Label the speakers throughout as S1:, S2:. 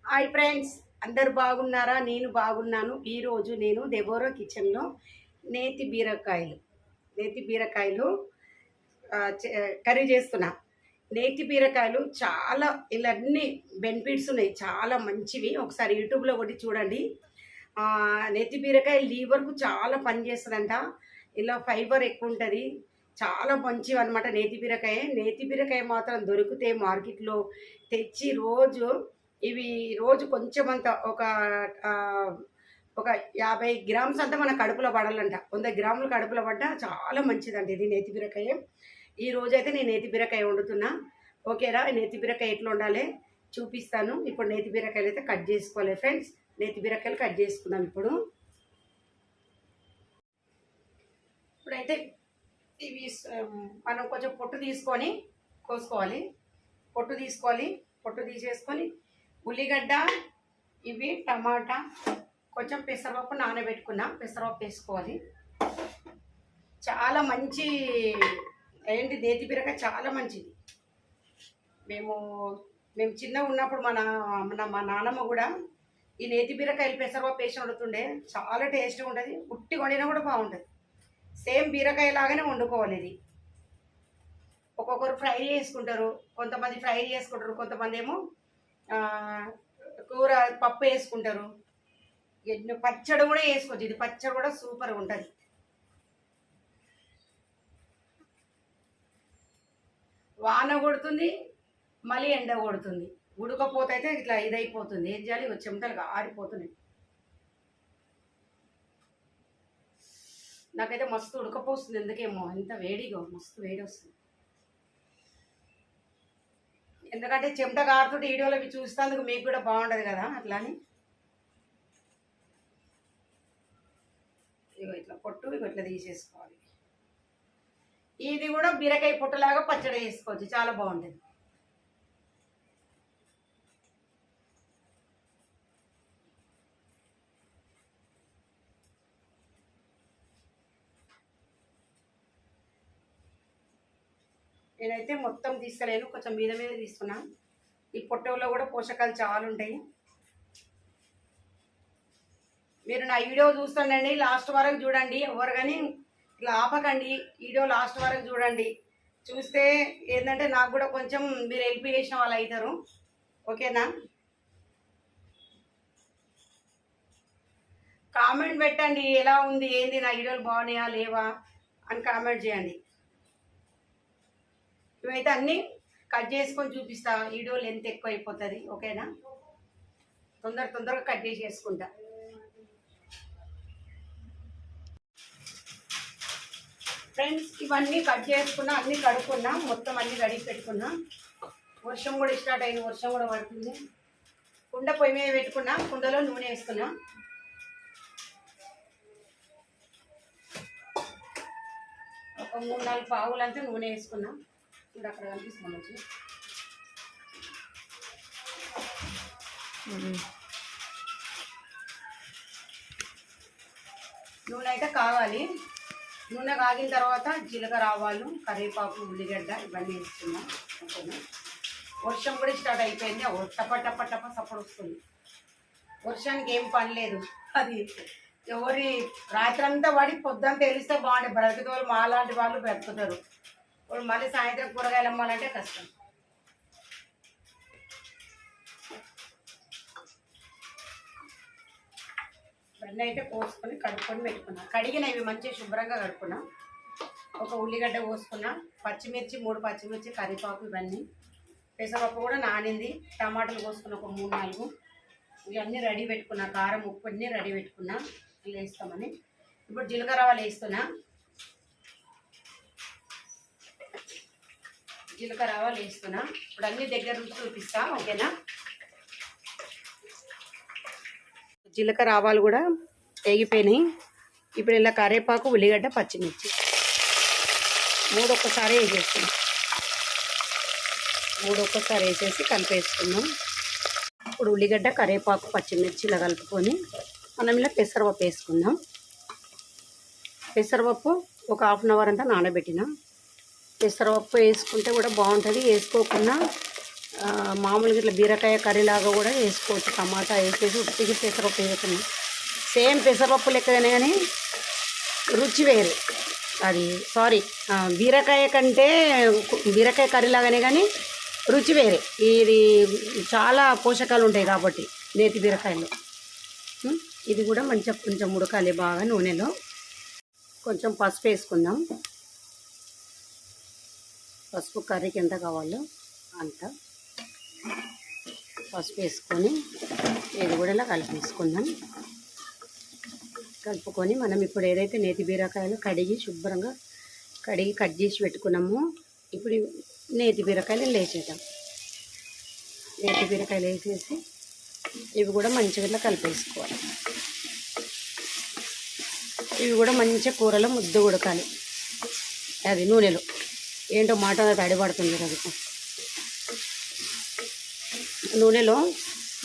S1: Hi friends అందరు బాగున్నారా? నేను బాగున్నాను. ఈరోజు నేను డెబోరో కిచెన్లో నేతి బీరకాయలు నేతి బీరకాయలు చే- కర్రీ చేస్తున్నా. నేతి బీరకాయలు చాలా ఇలా అన్ని బెనిఫిట్స్ ఉన్నాయి. చాలా మంచివి. ఒకసారి యూట్యూబ్లో ఒకటి చూడండి. నేతి బీరకాయ లీవర్కు చాలా పని చేస్తుందంట. ఇలా ఫైబర్ ఎక్కువ ఉంటుంది. చాలా మంచివి అనమాట నేతి బీరకాయ. నేతి బీరకాయ మాత్రం దొరికితే మార్కెట్లో తెచ్చి రోజు ఇవి రోజు కొంచెం అంత ఒక ఒక యాభై గ్రామ్స్ అంతా మన కడుపులో పడాలంట. వంద గ్రాములు కడుపులో పడ్డా చాలా మంచిదండి ఇది నేతి బీరకాయ. ఈ రోజు అయితే నేను నేతి బీరకాయ వండుతున్నా. ఓకేరా నేతి బీరకాయ ఎట్లా ఉండాలి చూపిస్తాను. ఇప్పుడు నేతి బీరకాయలు అయితే కట్ చేసుకోవాలి ఫ్రెండ్స్. నేతి బీరకాయలు కట్ చేసుకుందాం ఇప్పుడు. ఇప్పుడైతే ఇవి మనం కొంచెం పొట్టు తీసుకొని కోసుకోవాలి. పొట్టు తీసుకోవాలి. పొట్టు తీసేసుకొని ఉల్లిగడ్డ ఇవి టమాటా కొంచెం పెసరపప్పు నానబెట్టుకున్నా. పెసరపప్పు వేసుకోవాలి. చాలా మంచి ఏంటి నేతి బీరకాయ చాలా మంచిది. మేము మేము చిన్నగా ఉన్నప్పుడు మన మన మా నాన్నమ్మ కూడా ఈ నేతి బీరకాయలు పెసరపప్పు వేసి వండుతుండే. చాలా టేస్ట్గా ఉంటుంది. ఉట్టి వండినా కూడా బాగుంటుంది. సేమ్ బీరకాయ లాగానే వండుకోవాలి ఇది. ఒక్కొక్కరు ఫ్రై చేసుకుంటారు. కొంతమంది ఫ్రై చేసుకుంటారు. కొంతమంది ఏమో కూర పప్పు వేసుకుంటారు. ఎన్నో పచ్చడి కూడా వేసుకోవచ్చు. ఇది పచ్చడి కూడా సూపర్ ఉంటుంది. వాన కొడుతుంది మళ్ళీ ఎండ కొడుతుంది. ఉడకపోతే అయితే ఇట్లా ఇదైపోతుంది. ఏం చేయాలి? ఇగో చెమటలు ఆరిపోతున్నాయి. నాకైతే మస్తు ఉడకపోస్తుంది. ఎందుకేమో? ఇంత వేడిగా మస్తు వేడి వస్తుంది. ఎందుకంటే చెమట కారుతుంటే వీడియోలో అవి చూస్తేందుకు మీకు కూడా బాగుండదు కదా అట్లా అని ఇగో ఇట్లా పొట్టు ఇగో ఇట్లా తీసేసుకోవాలి. ఇది కూడా బీరకాయ పొట్టులాగా పచ్చడి వేసుకోవచ్చు చాలా బాగుంటుంది. నేనైతే మొత్తం తీసుకోలేను కొంచెం మీద మీద తీసుకున్నా ఈ పొట్టలో కూడా పోషకాలు చాలా ఉంటాయి. మీరు నా వీడియో చూస్తుండండి లాస్ట్ వరకు చూడండి. ఎవరు కానీ ఇట్లా ఆపకండి వీడియో లాస్ట్ వరకు చూడండి. చూస్తే ఏంటంటే నాకు కూడా కొంచెం మీరు హెల్ప్ చేసిన వాళ్ళు అవుతారు. ఓకేనా? కామెంట్ పెట్టండి ఎలా ఉంది ఏంది నా వీడియోలు బాగున్నాయా లేవా అని కామెంట్ చేయండి. ఇవైతే అన్నీ కట్ చేసుకొని చూపిస్తా. వీడియో లెంత్ ఎక్కువ అయిపోతుంది ఓకేనా? తొందర తొందరగా కట్ చేసి చేసుకుంటా ఫ్రెండ్స్ ఇవన్నీ కట్ చేసుకున్నా అన్నీ కడుక్కున్నా మొత్తం అన్నీ రెడీ పెట్టుకున్నా. వర్షం కూడా స్టార్ట్ అయింది. వర్షం కూడా పడుతుంది. కుండ పొయ్యి మీద పెట్టుకున్నా కుండలో నూనె వేసుకున్నా ఒక మూడు నాలుగు పావులంతా నూనె వేసుకున్నా. అక్కడ కనిపిస్తుంది మంచి నూనె అయితే కావాలి. నూనె కాగిన తర్వాత జీలకర్ర ఆవాలు కరివేపాకు ఉల్లిగడ్డ ఇవన్నీ వేసుకున్నాం ఓకేనా? వర్షం కూడా స్టార్ట్ అయిపోయింది. టప టప టప సప్పుడు వస్తుంది. వర్షానికి ఏం పని లేదు. అది ఎవరి రాత్రంతా పడి పొద్దున్న తెలిస్తే బాగుండే బ్రతికే వాళ్ళు మా లాంటి వాళ్ళు బ్రతుకుతారు. ఇప్పుడు మళ్ళీ సాయంత్రం కూరగాయలు అమ్మాలంటే కష్టం. ఇవన్నీ అయితే కోసుకొని కడుక్కొని పెట్టుకున్నా. కడిగిన ఇవి మంచిగా శుభ్రంగా కడుక్కున్నా. ఒక ఉల్లిగడ్డ కోసుకున్నా. పచ్చిమిర్చి మూడు పచ్చిమిర్చి కరివేపాకు ఇవన్నీ. పెసరపప్పు కూడా నానింది. టమాటాలు కోసుకున్న ఒక మూడు నాలుగు. ఇవన్నీ రెడీ పెట్టుకున్నా. కారం ఉప్పు అన్నీ రెడీ పెట్టుకున్నా. వేస్తామని. ఇప్పుడు జీలకర్ర వాళ్ళు వేస్తున్నా. జీలకర్ర ఆవాలు వేస్తున్నా. ఇప్పుడు అన్ని దగ్గర నుంచి చూపిస్తా ఓకేనా? జీలకర్ర ఆవాలు కూడా వేగిపోయినాయి. ఇప్పుడు ఇలా కరేపాకు ఉల్లిగడ్డ పచ్చిమిర్చి. మూడు ఒక్కసారి వేసేస్తున్నాం మూడు ఒక్కసారి వేసేసి కలిపేసుకున్నాం ఇప్పుడు ఉల్లిగడ్డ కరివేపాకు పచ్చిమిర్చి ఇలా కలుపుకొని మనం ఇలా పెసరపప్పు వేసుకుందాం. పెసరపప్పు ఒక హాఫ్ అన్ అవర్ అంతా నానబెట్టినాం. పెసరపప్పు వేసుకుంటే కూడా బాగుంటుంది. వేసుకోకుండా మామూలుగా ఇట్లా బీరకాయ కర్రీలాగా కూడా వేసుకోవచ్చు. టమాటా వేసేసి ఉట్టికి పెసరపప్పు వేసుకున్నాం సేమ్ పెసరపప్పు లెక్కనే కానీ రుచి వేరు. అది సారీ బీరకాయ కంటే బీరకాయ కర్రీ లాగానే కానీ రుచి వేరే. ఇది చాలా పోషకాలు ఉంటాయి కాబట్టి నేతి బీరకాయలో. ఇది కూడా మంచిగా కొంచెం ఉడకాలి బాగా నూనెలో. కొంచెం పసుపు వేసుకుందాం. పసుపు కర్రీకి ఎంత కావాలో అంత. పసుపు వేసుకొని ఇది కూడా ఇలా కలిపేసుకుందాం. కలుపుకొని మనం ఇప్పుడు ఏదైతే నేతి బీరకాయలు కడిగి శుభ్రంగా కడిగి కట్ చేసి పెట్టుకున్నామో ఇప్పుడు నేతి బీరకాయలు వేసేద్దాం నేతి బీరకాయలు వేసేసి ఇవి కూడా మంచిగా ఇట్లా కలిపేసుకోవాలి. ఇవి కూడా మంచిగా కూరలో ముద్ద ఉడకాలి. అది నూనెలో. ఏంటో మాట తడిపడుతుంది అది నూనెలో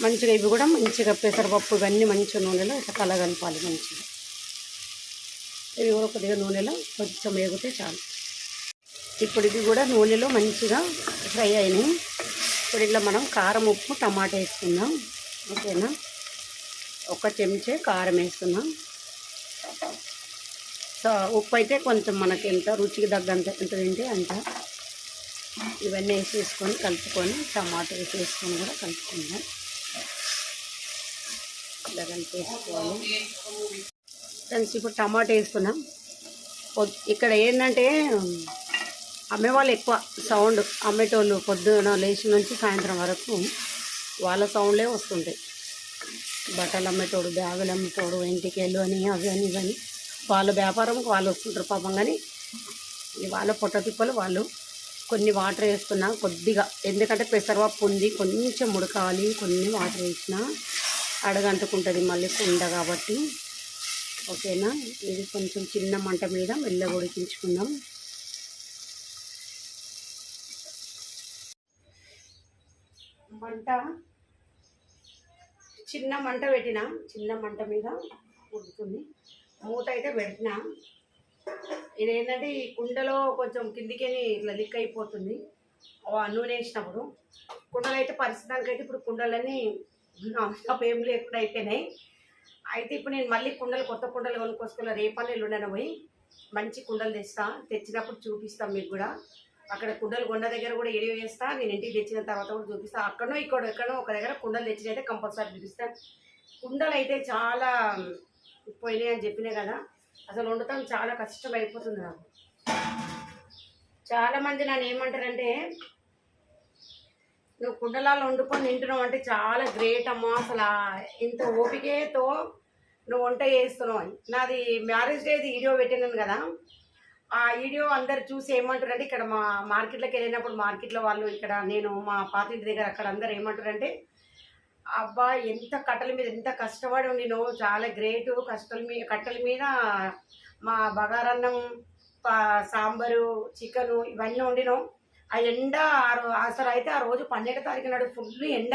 S1: మంచిగా ఇవి కూడా మంచిగా పెసరపప్పు ఇవన్నీ మంచిగా నూనెలో ఇట్లా కలగలపాలి మంచిగా. ఇవి కూడా కొద్దిగా నూనెలో కొంచెం వేగితే చాలు. ఇప్పుడు ఇవి కూడా నూనెలో మంచిగా ఫ్రై అయినాయి. ఇప్పుడు ఇట్లా మనం కారం ఉప్పు టమాటా వేసుకుందాం. ఓకేనా? ఒక చెంచే కారం వేసుకుందాం. సో ఉప్పు అయితే కొంచెం మనకి ఎంత రుచికి తగ్గంత ఎంత తింటే అంత. ఇవన్నీ వేసేసుకొని కలుపుకొని టమాటా వేసేసుకొని కూడా కలుపుకుందాం. ఇలా కలిపేసుకోవాలి ఫ్రెండ్స్ ఇప్పుడు టమాటా వేసుకున్నాం ఇక్కడ ఏంటంటే అమ్మేవాళ్ళు ఎక్కువ సౌండ్ అమ్మేటోళ్ళు పొద్దున లేచి నుంచి సాయంత్రం వరకు వాళ్ళ సౌండ్లే వస్తుంటాయి. బట్టలు అమ్మేటోడు బ్యాగులు అమ్మేటోడు ఇంటికి వెళ్ళు అని అవి అని ఇవని వాళ్ళ వ్యాపారంకి వాళ్ళు వస్తుంటారు పాపం. కానీ వాళ్ళ పొట్ట తిప్పలు వాళ్ళు కొన్ని వాటర్ వేస్తున్నా కొద్దిగా. ఎందుకంటే పెసరపప్పు ఉంది కొంచెం ఉడకాలి కొన్ని వాటర్ వేసిన అడగంటుకుంటుంది మళ్ళీ కుండ కాబట్టి. ఓకేనా? ఇది కొంచెం చిన్న మంట మీద మెల్లగా ఉడికించుకుందాం. మంట. చిన్న మంట పెట్టిన చిన్న మంట మీద ఉడుతుంది మూత అయితే పెట్టినా ఇది ఏంటంటే ఈ కుండలో కొంచెం కిందికెని ఇట్లా లిక్ అయిపోతుంది. నూనె వేసినప్పుడు కుండలు అయితే పరిస్థితానికి అయితే ఇప్పుడు కుండలన్నీ నాన్ ఏం లేకుండా అయిపోయినాయి. అయితే ఇప్పుడు నేను మళ్ళీ కుండలు కొత్త కుండలు కొనుక్కోసుకోవాలి రేపల్లి ఉండను పోయి మంచి కుండలు తెస్తా. తెచ్చినప్పుడు చూపిస్తాం మీకు కూడా. అక్కడ కుండలు కొండ దగ్గర కూడా ఏడియో వేస్తా. నేను ఇంటికి తెచ్చిన తర్వాత కూడా చూపిస్తా. అక్కడో ఇక్కడ ఎక్కడో ఒక దగ్గర కుండలు తెచ్చినైతే కంపల్సరీ చూపిస్తాను కుండలు అయితే చాలా పోయినాయి అని చెప్పినా కదా అసలు వండటం చాలా కష్టం అయిపోతుంది నాకు. చాలామంది నన్ను ఏమంటారంటే నువ్వు కుండలాలు వండుకొని తింటున్నావు అంటే చాలా గ్రేట్ అమ్మా అసలు ఇంత ఓపికతో నువ్వు వంట చేస్తున్నావు. అని నాది మ్యారేజ్ డేది వీడియో పెట్టినాను కదా ఆ వీడియో అందరు చూసి ఏమంటారంటే ఇక్కడ మా మార్కెట్లోకి వెళ్ళినప్పుడు మార్కెట్లో వాళ్ళు ఇక్కడ నేను మా పాత ఇంటి దగ్గర అక్కడ అందరు ఏమంటారంటే అబ్బా ఎంత కట్టెల మీద ఎంత కష్టపడి ఉండినో చాలా గ్రేటు. కష్టల మీద కట్టెల మీద మా బగారన్నం సాంబారు చికెను ఇవన్నీ వండినాం ఆ ఎండ ఆ అసలు అయితే ఆ రోజు పన్నెండు తారీఖు నాడు ఫుల్ ఎండ.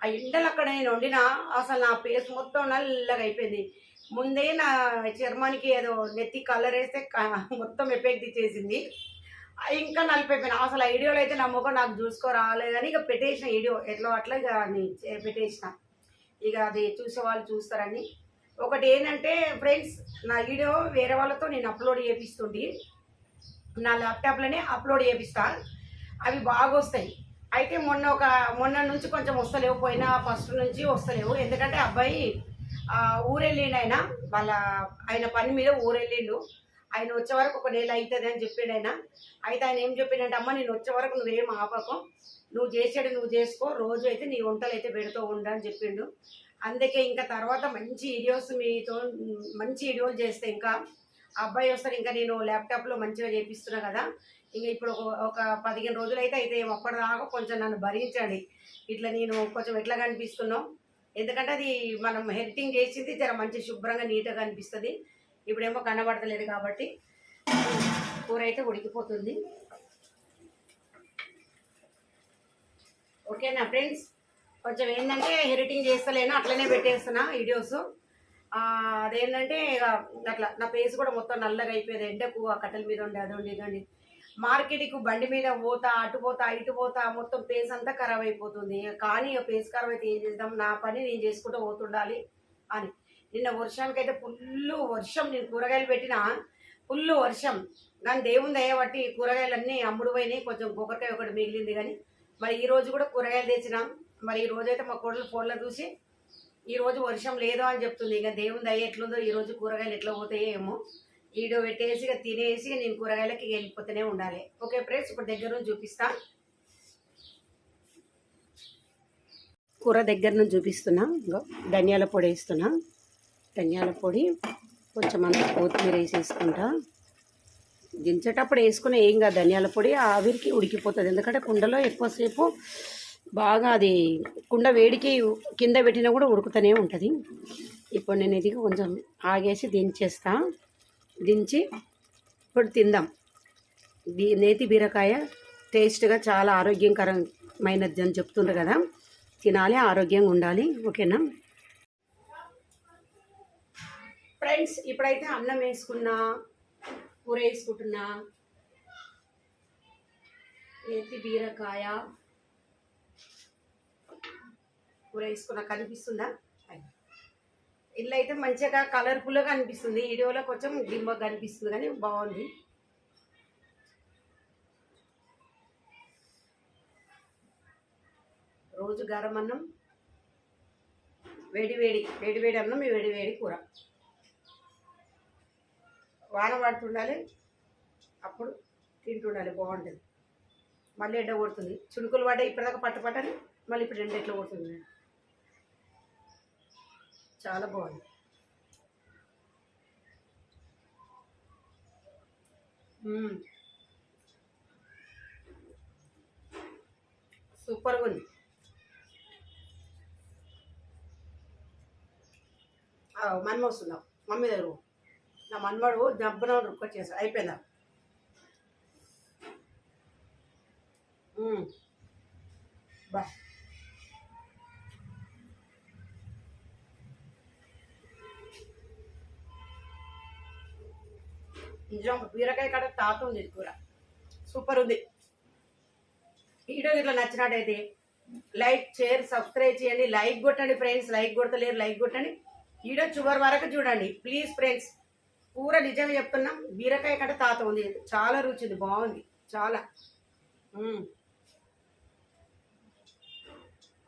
S1: ఆ ఎండలు అక్కడ నేను వండినా అసలు నా పేస్ మొత్తం నల్లగా అయిపోయింది. ముందే నా చర్మానికి ఏదో నెత్తి కలర్ వేస్తే మొత్తం ఎఫెక్ట్ ఇచ్చేసింది ఇంకా నలిపోయిపోయినా అసలు ఆ వీడియోలో అయితే నా ముఖం నాకు చూసుకో రాలేదని ఇక పెట్టేసిన వీడియో. ఎట్లా అట్లా ఇక చే- పెట్టేసిన. ఇక అది చూసే వాళ్ళు చూస్తారని. ఒకటి ఏంటంటే ఫ్రెండ్స్ నా వీడియో వేరే వాళ్ళతో నేను అప్లోడ్ చేపిస్తుంటే. నా ల్యాప్టాప్లోనే అప్లోడ్ చేపిస్తా. అవి బాగా వస్తాయి అయితే మొన్న ఒక మొన్న నుంచి కొంచెం వస్తలేవు. పోయినా ఫస్ట్ నుంచి వస్తలేవు. ఎందుకంటే అబ్బాయి ఆ, ఊరెళ్ళిండు ఆయన. వాళ్ళ ఆయన పని మీద ఊరెళ్ళిండు. ఆయన వచ్చే వరకు ఒక నెల అవుతుంది అని చెప్పాడు ఆయన. అయితే ఆయన ఏం చెప్పిండంటే అమ్మ నేను వచ్చే వరకు నువ్వేం ఆపకం. నువ్వు చేసాడు నువ్వు చేసుకో. రోజు అయితే నీ వంటలు అయితే పెడుతూ ఉండు అని చెప్పిండు. అందుకే ఇంకా తర్వాత మంచి వీడియోస్ మీతో మంచి వీడియోలు చేస్తే ఇంకా అబ్బాయి వస్తారు. ఇంకా నేను ల్యాప్టాప్లో మంచిగా చేపిస్తున్నా కదా. ఇంకా ఇప్పుడు ఒక- ఒక పదిహేను రోజులు అయితే అయితే అప్పటిదాకా కొంచెం నన్ను భరించండి. ఇట్లా నేను కొంచెం ఎట్లా కనిపిస్తున్నాం ఎందుకంటే అది మనం హెల్టింగ్ చేసింది జర మంచి శుభ్రంగా నీట్గా అనిపిస్తుంది ఇప్పుడేమో కనబడతలేదు కాబట్టి కూర అయితే ఉడికిపోతుంది. ఓకేనా ఫ్రెండ్స్? కొంచెం ఏంటంటే ఎడిటింగ్ చేస్తలేను అట్లనే పెట్టేస్తున్నా వీడియోస్. అదేంటంటే ఇక అట్లా నా ఫేస్ కూడా మొత్తం నల్లగా అయిపోయేది. ఎండకు ఆ కట్టెల మీద ఉండే అది ఉండి ఇది బండి మీద పోతా అటు పోతా ఇటు పోతా మొత్తం ఫేస్ అంతా ఖరాబ్ అయిపోతుంది. కానీ ఇక పేస్ ఖరాబ్ అయితే ఏం చేద్దాం? నా పని నేను చేసుకుంటూ పోతుండాలి అని. నిన్న వర్షానికైతే ఫుల్ వర్షం. నేను కూరగాయలు పెట్టిన ఫుల్ వర్షం. కానీ దేవుని దయ బట్టి కూరగాయలన్నీ అమ్ముడు పోయినాయి. కొంచెం కొబ్బరికాయ ఒకటి మిగిలింది కానీ మరి ఈ రోజు కూడా కూరగాయలు తెచ్చినాం. మరి ఈ రోజు అయితే మా కోడలు ఫోన్లో చూసి ఈ రోజు వర్షం లేదు అని చెప్తుంది. ఇక దేవుని దయ ఎట్లుందో ఈ రోజు కూరగాయలు ఎట్లా పోతాయో ఏమో ఈడో పెట్టేసి ఇక తినేసి నేను కూరగాయలకి వెళ్ళిపోతూనే ఉండాలి. ఓకే ఫ్రెండ్స్ ఇప్పుడు దగ్గర నుంచి చూపిస్తా. కూర దగ్గర నుంచి చూపిస్తున్నా. ఇంకో ధనియాల పొడి వేస్తున్నా. ధనియాల పొడి కొంచెం అంత కొత్తిమీర వేసేసుకుంటా. దించేటప్పుడు వేసుకునే ఏం కాదు ధనియాల పొడి ఆవిరికి ఉడికిపోతుంది. ఎందుకంటే కుండలో ఎక్కువసేపు బాగా అది కుండ వేడికి కింద పెట్టినా కూడా ఉడుకుతూనే ఉంటుంది. ఇప్పుడు నేను ఇది కొంచెం ఆగేసి దించేస్తా. దించి ఇప్పుడు తిందాం. బీ నేతి బీరకాయ టేస్ట్గా చాలా ఆరోగ్యకరమైనది అని చెప్తుండ్రు కదా. తినాలి ఆరోగ్యంగా ఉండాలి. ఓకేనా? ఫ్రెండ్స్ ఇప్పుడైతే అన్నం వేసుకున్నా కూర వేసుకుంటున్నా. నేతి బీరకాయ? కూర వేసుకున్నా కనిపిస్తుందా? ఇల్లు అయితే మంచిగా కలర్ఫుల్గా కనిపిస్తుంది. వీడియోలో కొంచెం డింబ కనిపిస్తుంది కానీ బాగుంది. రోజు గరం అన్నం వేడి వేడి వేడి వేడి అన్నం వేడి వేడి కూర. వాన పడుతుండాలి అప్పుడు తింటుండాలి బాగుంటుంది. మళ్ళీ ఎండ కొడుతుంది. చుణుకులు పడ్డాయి ఇప్పటిదాకా పట్టు పట్టని మళ్ళీ ఇప్పుడు ఎండ ఎట్లా కొడుతుంది? చాలా బాగుంది. సూపర్గా ఉంది. ఆ, మమ్మీ దగ్గర నా మన్మడు దెబ్బన రుక్కొచ్చేసాడు అయిపోయిందా? బా. నిజం బీరకాయ కాడ తాత ఉంది కూర. సూపర్ ఉంది. వీడియో ఇట్లా నచ్చినట్టయితే లైక్ షేర్ సబ్స్క్రైబ్ చేయండి లైక్ కొట్టండి ఫ్రెండ్స్ లైక్ కొడతలేరు లైక్ కొట్టండి. వీడియో చివరి వరకు చూడండి. Please friends. కూర నిజంగా చెప్తున్నాం బీరకాయ కంటే తాత ఉంది. చాలా రుచిది బాగుంది చాలా.